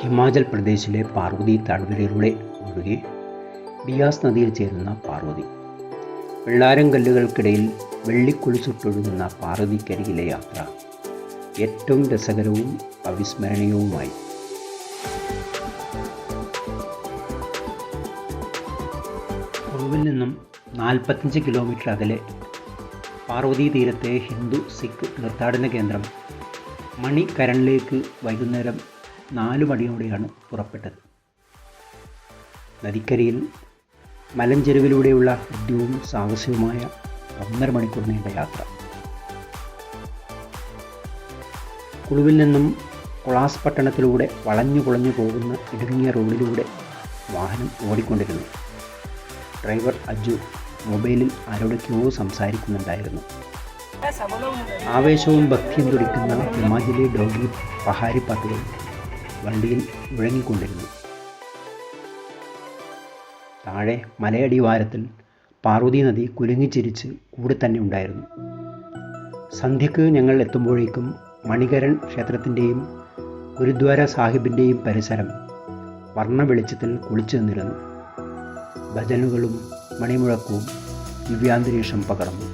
ഹിമാചൽ പ്രദേശിലെ പാർവതി താഴ്വരയിലൂടെ ഒഴുകി ബിയാസ് നദിയിൽ ചേരുന്ന പാർവതി വെള്ളാരം കല്ലുകൾക്കിടയിൽ വെള്ളിക്കുളിച്ചിട്ടൊഴുകുന്ന പാർവതിക്കരികിലെ യാത്ര ഏറ്റവും രസകരവും അവിസ്മരണീയവുമായി. കുറുവിൽ നിന്നും നാൽപ്പത്തഞ്ച് കിലോമീറ്റർ അകലെ പാർവതി തീരത്തെ ഹിന്ദു സിഖ് തീർത്ഥാടന കേന്ദ്രം മണിക്കരണിലേക്ക് വൈകുന്നേരം നാല് മണിയോടെയാണ് പുറപ്പെട്ടത്. നദിക്കരയിൽ മലഞ്ചെരുവിലൂടെയുള്ള ഹൃദ്യവും സാഹസികവുമായ ഒന്നര മണിക്കൂർ നീണ്ട യാത്ര. കുളുവിൽ നിന്നും കൊളാസ് പട്ടണത്തിലൂടെ വളഞ്ഞു കുളഞ്ഞു പോകുന്ന ഇടുങ്ങിയ റോഡിലൂടെ വാഹനം ഓടിക്കൊണ്ടിരുന്നു. ഡ്രൈവർ അജു മൊബൈലിൽ ആരോടൊക്കെയോ സംസാരിക്കുന്നുണ്ടായിരുന്നു. ആവേശവും ഭക്തിയും തുടിക്കുന്ന ഹിമാചലി ഡോഗി പഹാരി പാട്ടുകൾ വണ്ടിയിൽ മുഴങ്ങിക്കൊണ്ടിരുന്നു താഴെ മലയടിവാരത്തിൽ പാർവതി നദി കുലുങ്ങിച്ചിരിച്ച് കൂടെ തന്നെ ഉണ്ടായിരുന്നു. സന്ധ്യക്ക് ഞങ്ങൾ എത്തുമ്പോഴേക്കും മണികരൺ ക്ഷേത്രത്തിന്റെയും ഗുരുദ്വാര സാഹിബിന്റെയും പരിസരം വർണ വെളിച്ചത്തിൽ കുളിച്ചു നിന്നിരുന്നു. ഭജനുകളും മണിമുഴക്കവും ദിവ്യാന്തരീക്ഷം പകർന്നു.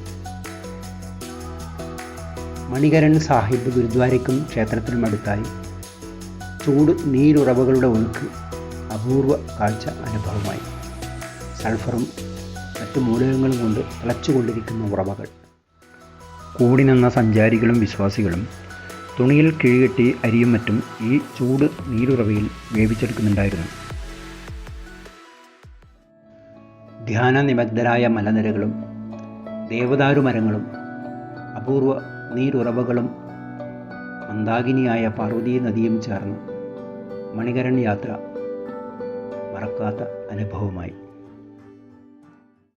മണികരൺ സാഹിബ് ഗുരുദ്വാരയ്ക്കും ക്ഷേത്രത്തിനും അടുത്തായി ചൂട് നീരുറവകളുടെ ഒഴുക്ക് അപൂർവ കാഴ്ച അനുഭവമായി. സൾഫറും മറ്റു മൂലകങ്ങളും കൊണ്ട് തിളച്ചുകൊണ്ടിരിക്കുന്ന ഉറവകൾ. കൂടി നിന്ന സഞ്ചാരികളും വിശ്വാസികളും തുണിയിൽ കിഴികെട്ടി അരിയും മറ്റും ഈ ചൂട് നീരുറവയിൽ വേവിച്ചെടുക്കുന്നുണ്ടായിരുന്നു. ധ്യാന നിബദ്ധരായ മലനിരകളും ദേവദാരുമരങ്ങളും അപൂർവ നീരുറവകളും മന്ദാകിനിയായ പാർവതീ നദിയും ചേർന്ന് മണികരൺ യാത്ര മറക്കാത്ത അനുഭവമായി.